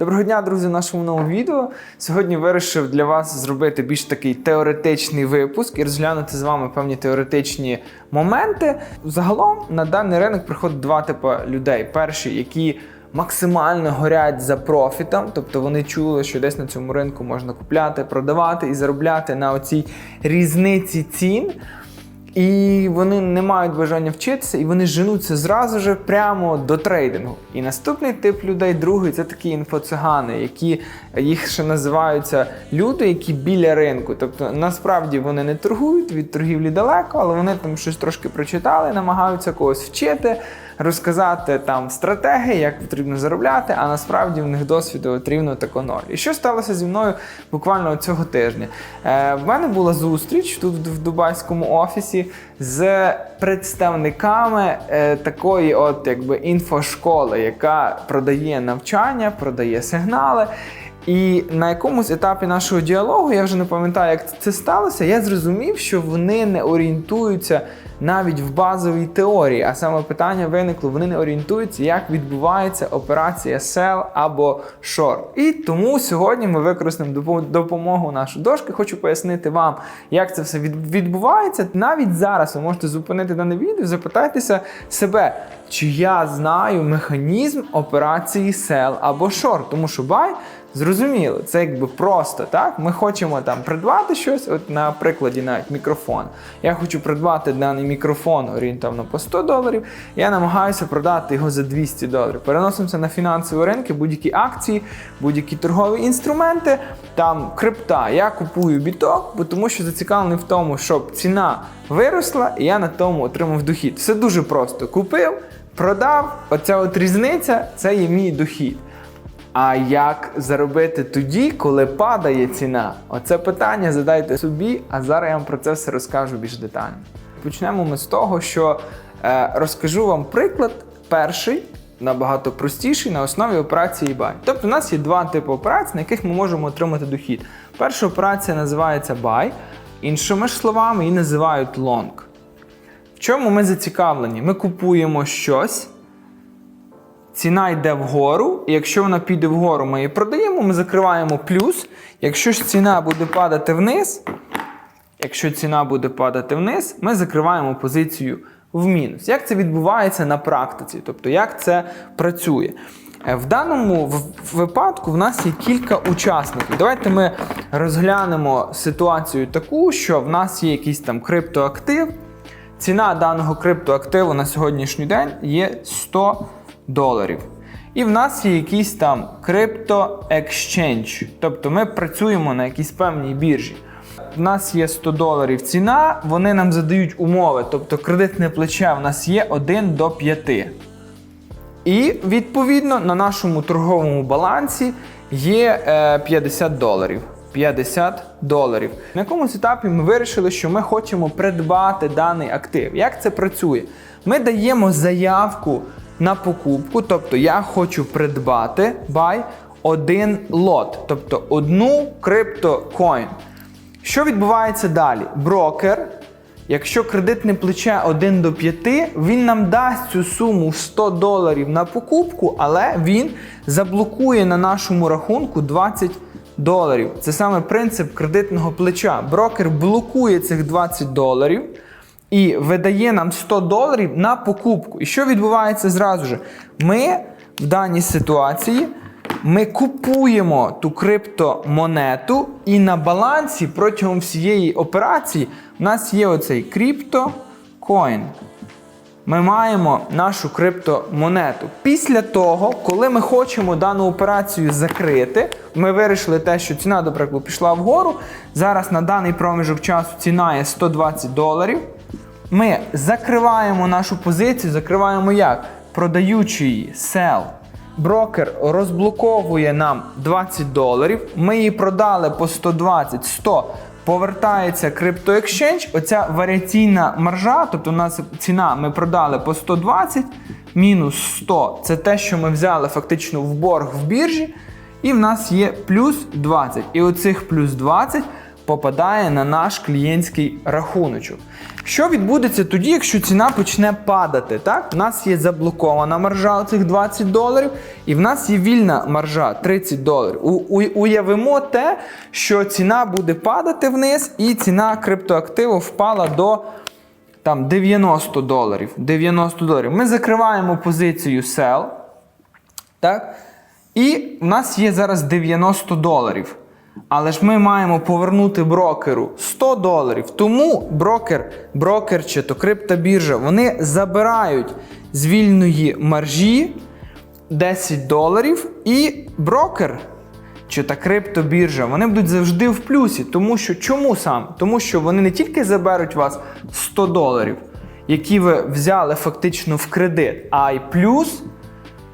Доброго дня, друзі, в нашому новому відео. Сьогодні вирішив для вас зробити більш такий теоретичний випуск і розглянути з вами певні теоретичні моменти. Загалом на даний ринок приходять два типи людей: перші, які максимально горять за профітом, тобто вони чули, що десь на цьому ринку можна купляти, продавати і заробляти на оцій різниці цін. І вони не мають бажання вчитися, і вони женуться зразу ж прямо до трейдингу. І наступний тип людей, другий, це такі інфоцигани, які їх ще називаються люди, які біля ринку. Тобто насправді вони не торгують від торгівлі далеко, але вони там щось трошки прочитали, намагаються когось вчити, розказати там стратегії, як потрібно заробляти, а насправді в них досвіду рівно тако ноль. І що сталося зі мною буквально цього тижня? Е, в мене була зустріч тут в дубайському офісі з представниками е, такої, от якби інфошколи, яка продає навчання, продає сигнали. І на якомусь етапі нашого діалогу, я вже не пам'ятаю, як це сталося, я зрозумів, що вони не орієнтуються навіть в базовій теорії. А саме питання виникло: вони не орієнтуються, як відбувається операція sell або short. І тому сьогодні ми використаємо допо- допомогу нашої дошки. Хочу пояснити вам, як це все відбувається. Навіть зараз ви можете зупинити дане відео, запитайтеся себе, чи я знаю механізм операції sell або short, тому що buy Зрозуміло, це якби просто так. Ми хочемо там придбати щось. От на прикладі навіть мікрофон. Я хочу придбати даний мікрофон орієнтовно по 100 доларів. Я намагаюся продати його за 200 доларів. Переносимося на фінансові ринки, будь-які акції, будь-які торгові інструменти, там крипта. Я купую біток, бо тому що зацікавлений в тому, щоб ціна виросла, і я на тому отримав дохід. Все дуже просто. Купив, продав. Оця от різниця це є мій дохід. А як заробити тоді, коли падає ціна? Оце питання задайте собі, а зараз я вам про це все розкажу більш детально. Почнемо ми з того, що е, розкажу вам приклад перший. Набагато простіший на основі операції buy. Тобто у нас є два типи операцій, на яких ми можемо отримати дохід. Перша операція називається buy, іншими ж словами, її називають long. В чому ми зацікавлені? Ми купуємо щось, ціна йде вгору, і якщо вона піде вгору, ми її продаємо, ми закриваємо плюс. Якщо ж ціна буде падати вниз, якщо ціна буде падати вниз, ми закриваємо позицію в мінус. Як це відбувається на практиці? Тобто, як це працює? Е, В даному випадку в нас є кілька учасників. Давайте ми розглянемо ситуацію таку, що в нас є якийсь там криптоактив. Ціна даного криптоактиву на сьогоднішній день є 100 доларів. І в нас є якийсь там крипто екшенж. Тобто ми працюємо на якійсь певній біржі. В нас є 100 доларів ціна, вони нам задають умови, тобто кредитне плече в нас є 1 до 5. І відповідно на нашому торговому балансі є е, 50 доларів. 50 доларів. На якомусь етапі ми вирішили, що ми хочемо придбати даний актив. Як це працює? Ми даємо заявку на покупку, тобто я хочу придбати buy один лот, тобто одну криптокоін. Що відбувається далі? Брокер Якщо кредитне плече 1 до 5, він нам дасть цю суму в 100 доларів на покупку, але він заблокує на нашому рахунку 20 доларів. Це саме принцип кредитного плеча. Брокер блокує цих 20 доларів і видає нам 100 доларів на покупку. І що відбувається зразу ж? Ми в даній ситуації ми купуємо ту криптомонету, і на балансі протягом всієї операції у нас є оцей криптокоін. Ми маємо нашу криптомонету. Після того, коли ми хочемо дану операцію закрити, ми вирішили те, що ціна, до пішла вгору. Зараз на даний проміжок часу ціна є 120 доларів. Ми закриваємо нашу позицію, закриваємо як? Продаючи її sell. Брокер розблоковує нам 20 доларів. Ми її продали по 120, 100. Повертається CryptoExchange, оця варіаційна маржа, тобто у нас ціна ми продали по 120, мінус 100 це те, що ми взяли фактично в борг в біржі. І в нас є плюс 20. І оцих плюс 20 попадає на наш клієнтський рахуночок. Що відбудеться тоді, якщо ціна почне падати? Так? У нас є заблокована маржа оцих 20 доларів, і в нас є вільна маржа 30 доларів. У, у, уявимо те, що ціна буде падати вниз, і ціна криптоактиву впала до там 90 доларів. 90 доларів. Ми закриваємо позицію sell. Так? І в нас є зараз 90 доларів. Але ж ми маємо повернути брокеру 100 доларів. Тому брокер, брокер чи то криптобіржа, вони забирають з вільної маржі 10 доларів, і брокер чи та криптобіржа, вони будуть завжди в плюсі. Тому що чому саме? Тому що вони не тільки заберуть вас 100 доларів, які ви взяли фактично в кредит, а й плюс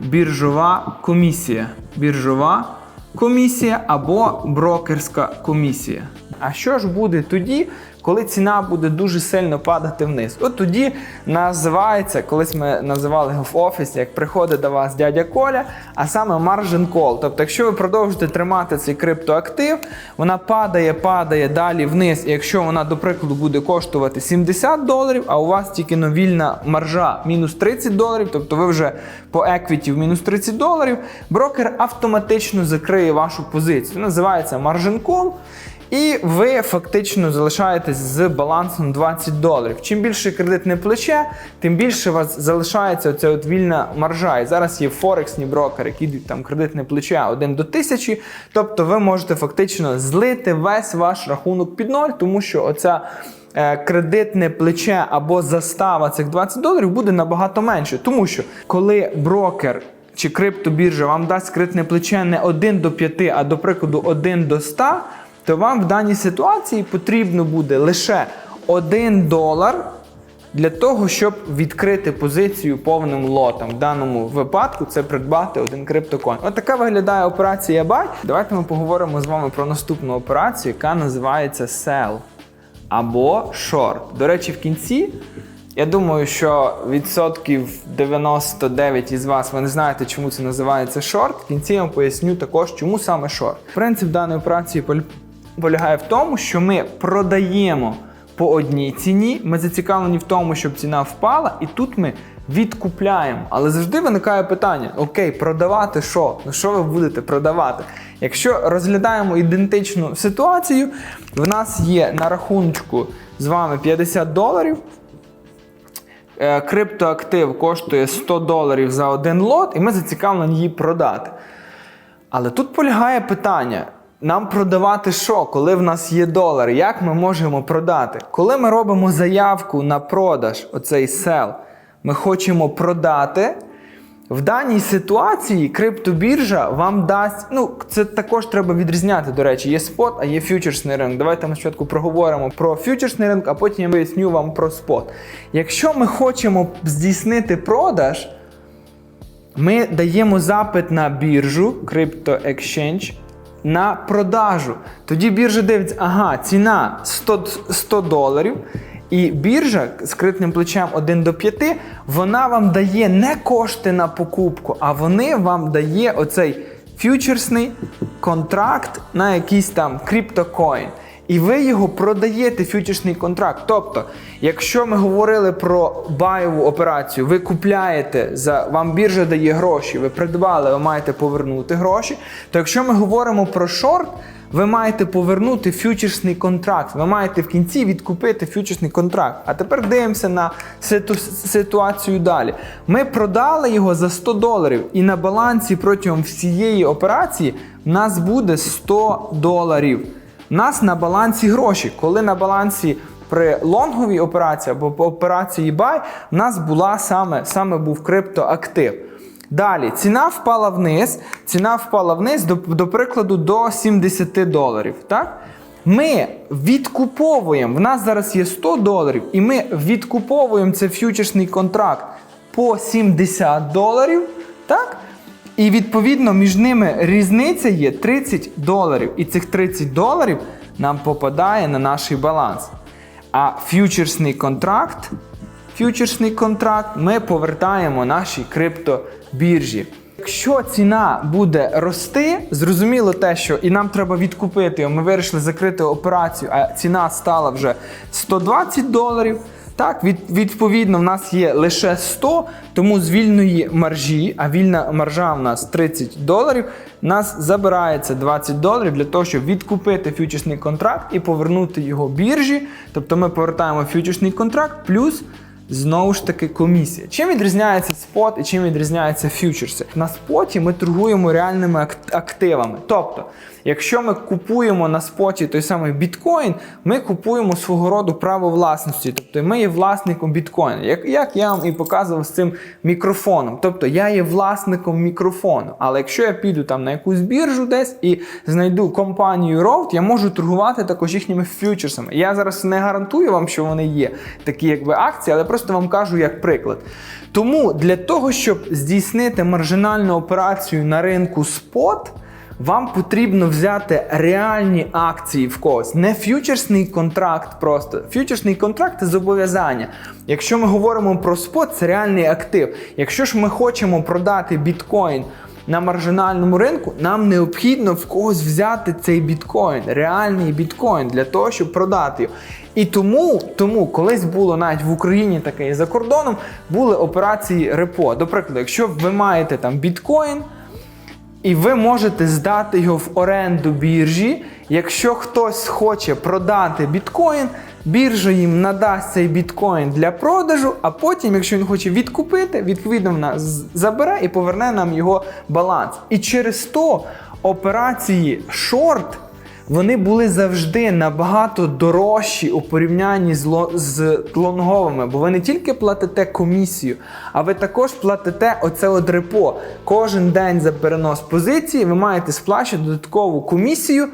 біржова комісія. Біржова комісія або брокерська комісія. А що ж буде тоді, коли ціна буде дуже сильно падати вниз? От тоді називається, колись ми називали його в офісі, як приходить до вас дядя Коля, а саме margin call. Тобто, якщо ви продовжите тримати цей криптоактив, вона падає, падає далі вниз. І якщо вона, до прикладу, буде коштувати 70 доларів, а у вас тільки ну, вільна маржа мінус 30 доларів, тобто ви вже по еквіті в мінус 30 доларів, брокер автоматично закриє вашу позицію. Називається margin call. І ви фактично залишаєтесь з балансом 20 доларів. Чим більше кредитне плече, тим більше у вас залишається оця от вільна маржа. І зараз є форексні брокери, які там кредитне плече 1 до 1000. Тобто ви можете фактично злити весь ваш рахунок під ноль, тому що оця. е, Кредитне плече або застава цих 20 доларів буде набагато менше. Тому що коли брокер чи криптобіржа вам дасть кредитне плече не 1 до 5, а до прикладу 1 до 100, то вам в даній ситуації потрібно буде лише 1 долар для того, щоб відкрити позицію повним лотом. В даному випадку це придбати один криптокоін. От така виглядає операція Buy. Давайте ми поговоримо з вами про наступну операцію, яка називається Sell або Short. До речі, в кінці. Я думаю, що відсотків 99 із вас ви не знаєте, чому це називається шорт. В кінці я вам поясню також, чому саме шорт. Принцип даної операції полягає в тому, що ми продаємо по одній ціні. Ми зацікавлені в тому, щоб ціна впала, і тут ми відкупляємо. Але завжди виникає питання: окей, продавати що? Ну що ви будете продавати? Якщо розглядаємо ідентичну ситуацію, в нас є на рахунку з вами 50 доларів. Е, Криптоактив коштує 100 доларів за один лот, і ми зацікавлені її продати. Але тут полягає питання: нам продавати що, коли в нас є долари? Як ми можемо продати? Коли ми робимо заявку на продаж, оцей сел, ми хочемо продати. В даній ситуації криптобіржа вам дасть. Ну, це також треба відрізняти. До речі, є спот, а є фьючерсний ринок. Давайте ми спочатку проговоримо про фьючерсний ринок, а потім я поясню вам про спот. Якщо ми хочемо здійснити продаж, ми даємо запит на біржу Crypto Exchange на продажу. Тоді біржа дивиться, ага, ціна 100, 100 доларів. І біржа з критним плечем 1 до 5, вона вам дає не кошти на покупку, а вони вам дає оцей фьючерсний контракт на якийсь там криптокоін. І ви його продаєте фьючерсний контракт. Тобто, якщо ми говорили про байову операцію, ви купляєте за вам біржа дає гроші, ви придбали, ви маєте повернути гроші. То якщо ми говоримо про шорт, ви маєте повернути фьючерсний контракт. Ви маєте в кінці відкупити фьючерсний контракт. А тепер дивимося на ситу- ситуацію далі. Ми продали його за 100 доларів, і на балансі протягом всієї операції в нас буде 100 доларів. Нас на балансі гроші. Коли на балансі при лонговій операції або по операції buy, у нас була саме, саме був криптоактив. Далі ціна впала вниз. Ціна впала вниз, до, до прикладу, до 70 доларів. Так? Ми відкуповуємо. В нас зараз є 100 доларів, і ми відкуповуємо цей фьючерсний контракт по 70 доларів. Так? І відповідно між ними різниця є 30 доларів. І цих 30 доларів нам попадає на наш баланс. А фьючерсний контракт, фьючерсний контракт ми повертаємо нашій криптобіржі. Якщо ціна буде рости, зрозуміло те, що і нам треба відкупити. Ми вирішили закрити операцію, а ціна стала вже 120 доларів. Так, від, відповідно, в нас є лише 100, тому з вільної маржі, а вільна маржа в нас 30 доларів, нас забирається 20 доларів для того, щоб відкупити фьючерсний контракт і повернути його біржі. Тобто ми повертаємо фьючерсний контракт плюс Знову ж таки, комісія. Чим відрізняється спот і чим відрізняються фьючерси? На споті ми торгуємо реальними активами. Тобто, якщо ми купуємо на споті той самий біткоін, ми купуємо свого роду право власності. Тобто ми є власником біткоїна. Як, як я вам і показував з цим мікрофоном. Тобто я є власником мікрофону. Але якщо я піду там на якусь біржу десь і знайду компанію Road, я можу торгувати також їхніми фьючерсами. Я зараз не гарантую вам, що вони є такі якби акції, але просто вам кажу як приклад. Тому для того, щоб здійснити маржинальну операцію на ринку спот. Вам потрібно взяти реальні акції в когось, не фьючерсний контракт просто. Фьючерсний контракт це зобов'язання. Якщо ми говоримо про спот, це реальний актив. Якщо ж ми хочемо продати біткоін на маржинальному ринку, нам необхідно в когось взяти цей біткоін, реальний біткоін, для того, щоб продати його. І тому, тому колись було навіть в Україні таке і за кордоном були операції репо. До якщо ви маєте там біткоін. І ви можете здати його в оренду біржі. Якщо хтось хоче продати біткоін, біржа їм надасть цей біткоін для продажу, а потім, якщо він хоче відкупити, відповідно вона забере і поверне нам його баланс. І через то операції шорт. Вони були завжди набагато дорожчі у порівнянні з, ло- з лонговими, бо ви не тільки платите комісію, а ви також платите оце от репо. Кожен день за перенос позиції ви маєте сплачувати додаткову комісію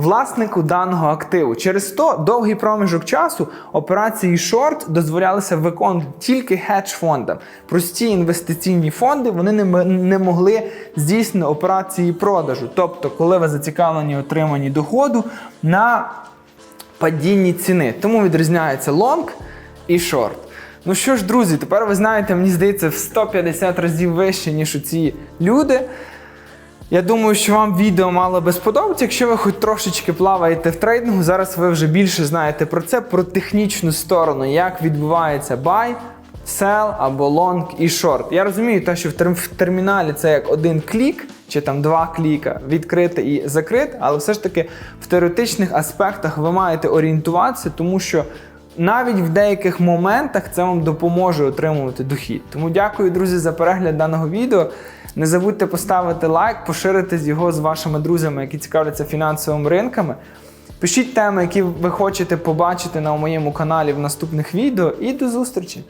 власнику даного активу. Через то довгий проміжок часу операції шорт дозволялися виконувати тільки хедж-фондам. Прості інвестиційні фонди вони не, не могли здійснити операції продажу. Тобто, коли ви зацікавлені отриманні доходу на падінні ціни. Тому відрізняється лонг і шорт. Ну що ж, друзі, тепер ви знаєте, мені здається, в 150 разів вище, ніж у ці люди. Я думаю, що вам відео мало би сподобатися. Якщо ви хоч трошечки плаваєте в трейдингу, зараз ви вже більше знаєте про це, про технічну сторону, як відбувається buy, sell або long і short. Я розумію, те, що в терміналі це як один клік чи там два кліка відкрити і закрити, але все ж таки в теоретичних аспектах ви маєте орієнтуватися, тому що навіть в деяких моментах це вам допоможе отримувати дохід. Тому дякую, друзі, за перегляд даного відео. Не забудьте поставити лайк, поширити його з вашими друзями, які цікавляться фінансовими ринками. Пишіть теми, які ви хочете побачити на моєму каналі в наступних відео, і до зустрічі!